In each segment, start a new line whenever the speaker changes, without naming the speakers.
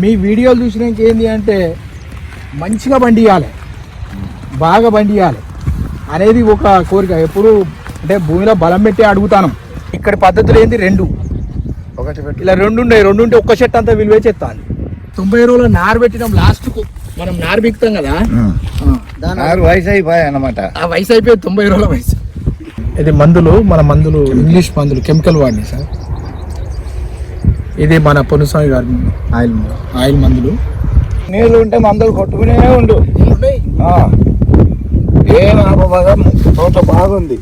మీ వీడియోలు చూసినాక ఏంది అంటే మంచిగా బండి ఇవ్వాలి బాగా బండి ఇవ్వాలి అనేది ఒక కోరిక. ఎప్పుడు అంటే భూమిలో బలం పెట్టి అడుగుతాను. ఇక్కడ పద్ధతులు ఏంది? రెండు.
ఒకటి పెట్టు.
ఇలా రెండు ఉండే రెండు ఉంటే ఒక్క చెట్టు అంతా విలువే చెత్తాను తొంభై రోజులు నారు పెట్టినాం లాస్ట్కు మనం నారు బిక్తాం కదా?
ఆరు వయసు అయిపోయాయి అన్నమాట.
ఆ వయసు అయిపోయింది తొంభై రోజుల వయసు. ఇది మందులు మన మందులు ఇంగ్లీష్ మందులు కెమికల్ వాడిని సార్. ఇది మన పొన్నుస్వామి గారి ఆయిల్ ఆయిల్ మందులు.
నీళ్ళు ఉంటే మందులు కొట్టుకునే ఉండు. ఆ. ఏం ఆపబాగా తోట బాగుంది.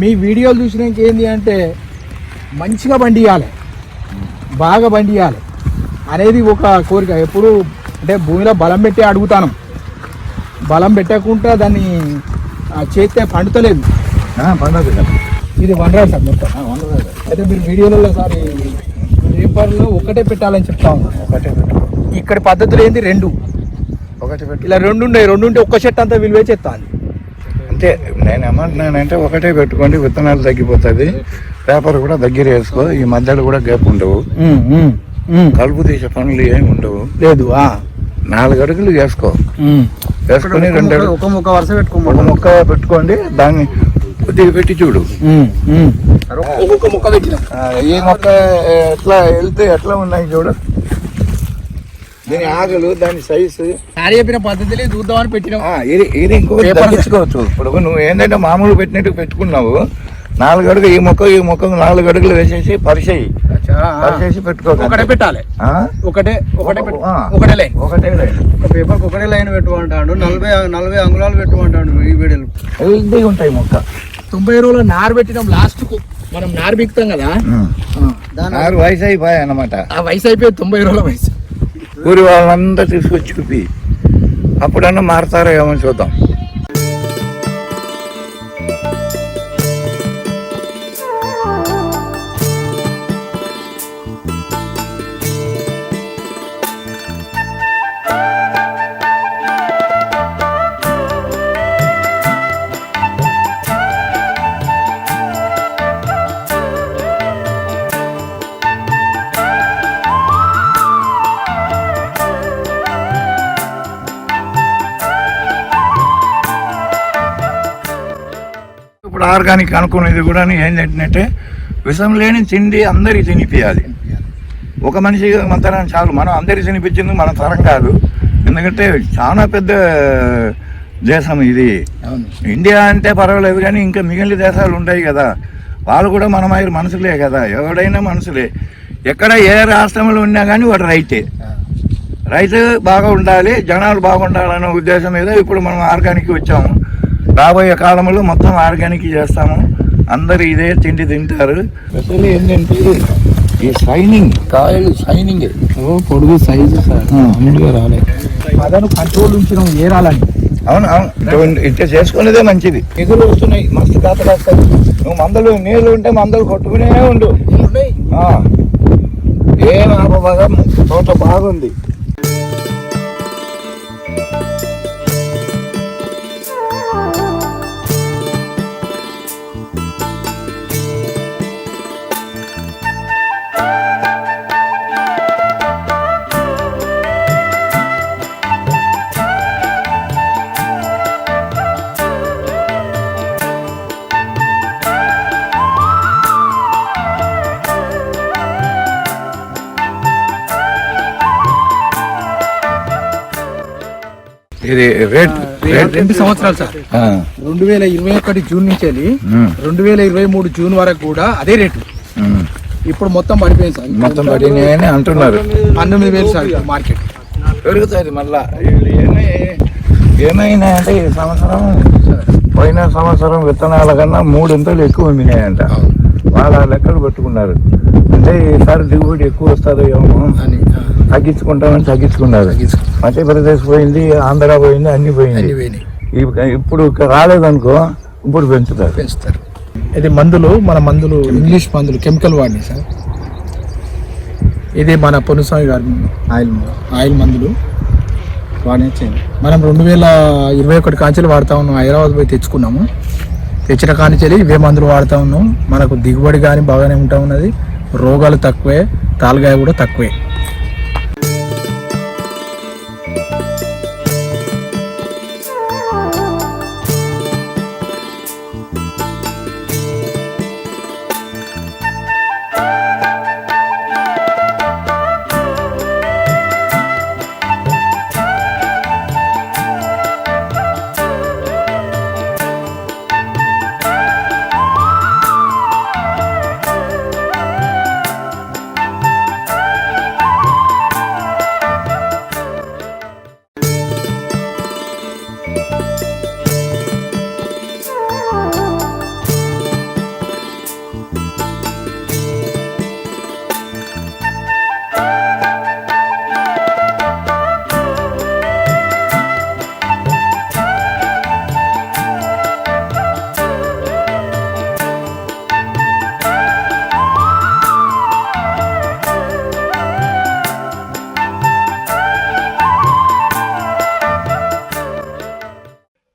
మీ వీడియోలు చూసినాక ఏంది అంటే మంచిగా బండి ఇవ్వాలి బాగా బండి ఇవ్వాలి అనేది ఒక కోరిక. ఎప్పుడు అంటే భూమిలో బలం పెట్టి అడుగుతాను. బలం పెట్టకుండా దాన్ని చేస్తే పండుతలేదు.
కదా.
ఇది వండరాదు సార్ మొత్తం. అయితే మీరు వీడియోలలో సార్ పేపర్లో ఒకటే పెట్టాలని చెప్తా
ఒకటే
ఇక్కడ పద్ధతులు ఏంది? రెండు.
ఒకటి పెట్టు.
ఇలా రెండు ఉండే రెండు ఉంటే ఒక్క చెట్టు అంతా విలువే చెప్తాను
అంటే నేను ఏమంటున్నానంటే ఒకటే పెట్టుకోండి విత్తనాలు తగ్గిపోతుంది పేపర్ కూడా దగ్గర వేసుకో ఈ మధ్యలో కూడా గ్యాప్ ఉండవు. కలుపు తీసే పనులు ఏమి ఉండవు.
లేదు ఆ.
నాలుగు అడుగులు వేసుకో. వేసుకొని రెండు
ఒక ముక్క వరుస
ఒక మొక్క పెట్టుకోండి దాన్ని కొద్దిగా పెట్టి చూడు. ఈ మొక్క ఎట్లా వెళ్తే ఎట్లా ఉన్నాయి చూడు. దీని ఆకులు దాని సైజు
సారీ చెప్పిన పద్ధతిలో చూద్దామని పెట్టినాం.
ఇది ఇది
పేపర్
తగ్గించుకోవచ్చు ఇప్పుడు నువ్వు ఏంటంటే మామూలు పెట్టినట్టు పెట్టుకున్నావు. నాలుగు అడుగు ఈ మొక్క ఈ మొక్క నాలుగు అడుగులు వేసేసి పరిచేయి. పరిచేసి పెట్టుకో
ఒకటే పెట్టాలి? ఒకటే ఒకటే. ఒకటే లైన్.
ఒకటే లైన్.
ఒక పేపర్ ఒకటే లైన్ పెట్టుకుంటాడు నలభై నలభై అంగుళాలు పెట్టుకుంటాడు ఈ వీడియోలు
హెల్దీ ఉంటాయి మొక్క.
తొంభై రోజులు నారు పెట్టినాం లాస్ట్కు మనం నారు బిక్తాం కదా.
వయసు అయిపోయాయి అన్నమాట.
ఆ వయసు అయిపోయింది తొంభై రోజుల వయసు.
ఊరి వాళ్ళందరూ తీసుకొచ్చి చూపి. అప్పుడన్నా మారతారా ఏమో చూద్దాం. ఇప్పుడు ఆర్గానిక్ అనుకునేది కూడా ఏంటంటే విషం లేని తిండి అందరికి తినిపించాలి ఒక మనిషి మంతరం చాలు. మనం అందరికి తినిపించింది మన తరం కాదు. ఎందుకంటే చాలా పెద్ద దేశం ఇది. ఇండియా అంటే పర్వాలేదు కానీ ఇంకా మిగిలిన దేశాలు ఉంటాయి కదా. వాళ్ళు కూడా మన మాదిరి మనుషులే కదా. ఎవడైనా మనుషులే. ఎక్కడ ఏ రాష్ట్రంలో ఉన్నా కానీ వాడు రైతే. రైతు బాగా ఉండాలి జనాలు బాగుండాలనే ఉద్దేశం మీద ఇప్పుడు మనం ఆర్గానిక్ వచ్చాము. రాబోయే కాలంలో మొత్తం ఆర్గానిక్ చేస్తాము. అందరు ఇదే తిండి తింటారు. ఏంటంటే ఈ షైనింగ్. కాయలు షైనింగ్.
పొడుగు సైజు సార్. మామూలుగా రాలేదు అదను కంట్రోల్ ఉంచినాం ఏరాలని
అవును అవును. ఇటువంటి ఇట్లా చేసుకునేదే మంచిది. ఎగురు వస్తున్నాయి మస్తు కాతలు వస్తాయి నువ్వు మందలు నీళ్ళు ఉంటే మందలు కొట్టుకునే ఉండు. ఏం ఆపబాగా తోట బాగుంది. ఇది రేట్ రేట్
రెండు సంవత్సరాలు సార్. రెండు వేల ఇరవై ఒకటి జూన్ నుంచి వెళ్ళి. రెండు వేల ఇరవై మూడు జూన్ వరకు కూడా అదే రేటు. ఇప్పుడు మొత్తం పడిపోయింది సార్.
మొత్తం పడినాయని అంటున్నారు.
పంతొమ్మిది వేలు సార్ మార్కెట్.
పెరుగుతుంది మళ్ళా. ఏమై- ఏమైనా అంటే ఈ సంవత్సరం పోయిన సంవత్సరం విత్తనాల కన్నా మూడింతలు ఎక్కువ అమ్మినాయంట వాళ్ళ లెక్కలు పెట్టుకున్నారు. అంటే ఈసారి దిగుబడి ఎక్కువ వస్తుందో ఏమో
అని
తగ్గించుకుంటామని తగ్గించుకున్నారు.
తగ్గించుకో.
మధ్యప్రదేశ్ పోయింది ఆంధ్ర పోయింది అన్ని పోయింది. ఇప్పుడు రాలేదనుకో ఇప్పుడు పెంచుతారు.
పెంచుతారు. ఇది మందులు మన మందులు ఇంగ్లీష్ మందులు కెమికల్ వాడినాయి సార్. ఇది మన పొనుస్వామి గారి ఆయిల్ ఆయిల్ మందులు వాడిని మనం రెండు వేల ఇరవై ఒకటి కాంచెలు వాడుతా ఉన్నాం. హైదరాబాద్ పోయి తెచ్చుకున్నాము. తెచ్చిన కానిచెలి ఇవే మందులు వాడుతా ఉన్నాం. మనకు దిగుబడి కానీ బాగానే ఉంటా ఉన్నది. రోగాలు తక్కువే తాలుగాయ కూడా తక్కువే.